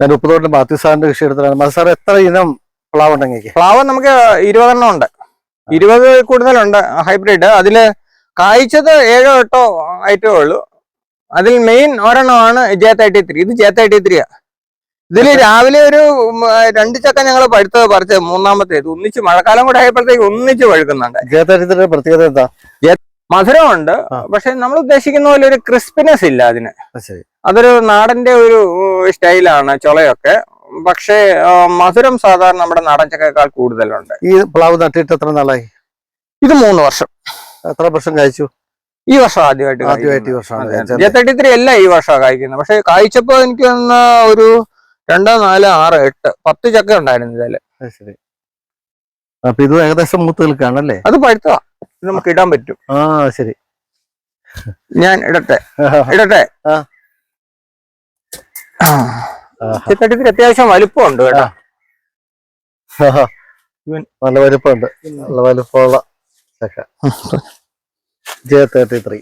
ഞാൻ ഉപ്പുതോട്ടിൽ മാത്യു സാറിന്റെ കൃഷി എടുത്തതാണ് മാത്യു സാർ എത്ര ഇനം പ്ലാവ് ഉണ്ടെങ്കിൽ? പ്ലാവ് നമുക്ക് ഇരുപതെണ്ണം ഉണ്ട്. ഇരുപത് കൂടുതലുണ്ട് ഹൈബ്രിഡ്. അതിൽ കായ്ച്ചത് ഏഴോ എട്ടോ ഐറ്റമേ ഉള്ളൂ. അതിൽ മെയിൻ ഒരെണ്ണമാണ് ജെ തേർട്ടി ത്രീ. ഇത് ജെ തേർട്ടി ത്രീയാ ഇതിൽ രാവിലെ ഒരു രണ്ട് ചക്ക ഞങ്ങൾ പഴുത്തത് പറിച്ചത് മൂന്നാമത്തേത്. ഒന്നിച്ച് മഴക്കാലം കൂടെ ആയപ്പോഴത്തേക്ക് ഒന്നിച്ച് പഴുക്കുന്നുണ്ട്. ജയതരിത്തിന്റെ പ്രത്യേകത എന്താ? മധുരമുണ്ട്. പക്ഷെ നമ്മൾ ഉദ്ദേശിക്കുന്ന പോലെ ഒരു ക്രിസ്പിനെസ് ഇല്ല അതിന്. ശരി. അതൊരു നാടന്റെ ഒരു സ്റ്റൈലാണ് ചുളയൊക്കെ. പക്ഷേ മധുരം സാധാരണ നമ്മുടെ നാടൻ ചക്കയേക്കാൾ കൂടുതലുണ്ട്. ഈ പ്ലാവ് നട്ടിട്ട് എത്ര നാളായി? ഇത് മൂന്ന് വർഷം. എത്ര വർഷം കഴിച്ചു ഈ വർഷം ആദ്യമായിട്ട് ആദ്യമായിട്ട് ഈ വർഷം തേർട്ടി ത്രീ എല്ലാം ഈ വർഷം കായ്ക്കുന്നത്. പക്ഷെ കായ്ച്ചപ്പോ എനിക്ക് വന്ന ഒരു രണ്ടോ നാല് ആറ് എട്ട് പത്ത് ചക്ക ഉണ്ടായിരുന്നു ഇതിൽ ശരി. അപ്പൊ ഇത് ഏകദേശം മൂത്ത് നിൽക്കാണല്ലേ അത് പഴുത്തതാ. നമുക്ക് ഇടാൻ പറ്റും. ആ ശരി. ഞാൻ ഇടട്ടെ. ഇടട്ടെ. ആ. ത്രീ അത്യാവശ്യം വലിപ്പമുണ്ട് കേട്ടോ. നല്ല വലിപ്പമുണ്ട്. നല്ല വലിപ്പമുള്ള ചക്ക ജെ തേർട്ടി ത്രീ